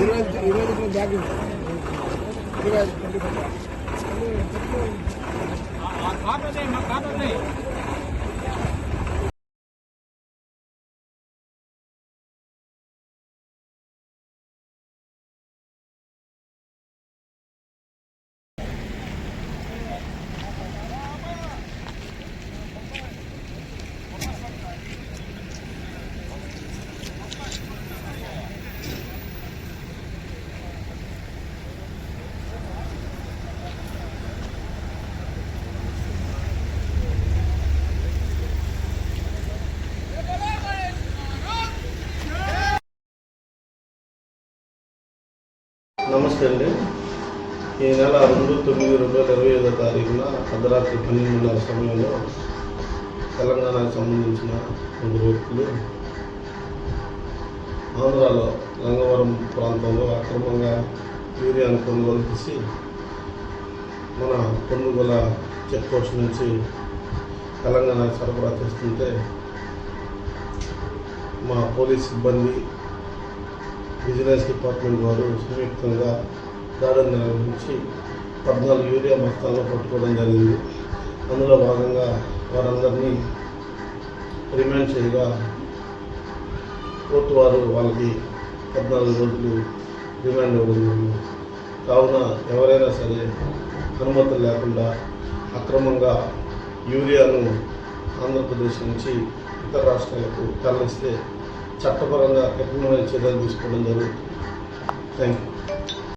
ఇరవై ఇరవై బ్యాగ్ ఇరవై ఐదు ట్వంటీ ఫైవ్ నమస్తే అండి. ఈ నెల రెండు తొమ్మిది రెండు వేల ఇరవై ఐదో తారీఖున అర్ధరాత్రి పన్నెండున్నర సమయంలో తెలంగాణకు సంబంధించిన ముగ్గురు వ్యక్తులు ఆంధ్రాలో గంగవరం ప్రాంతంలో అక్రమంగా యూరియాను కొనుగోలు చేసి మన కొనుగోల చెక్ పోస్ట్ నుంచి తెలంగాణకు సరఫరా చేస్తుంటే మా పోలీస్ సిబ్బంది విజిలెన్స్ డిపార్ట్మెంట్ వారు సంయుక్తంగా దాడులు నిర్వహించి పద్నాలుగు యూరియా మొత్తాల్లో పట్టుకోవడం జరిగింది. అందులో భాగంగా వారందరినీ రిమాండ్ చేయగా కోర్టు వారు వాళ్ళకి పద్నాలుగు రోజులు రిమాండ్ ఇవ్వడం కావున ఎవరైనా సరే అనుమతులు లేకుండా అక్రమంగా యూరియాను ఆంధ్రప్రదేశ్ నుంచి ఇతర రాష్ట్రాలకు తరలిస్తే చట్టపరంగా కఠినమైన చర్యలు తీసుకోవడం జరుగుతుంది. Thank you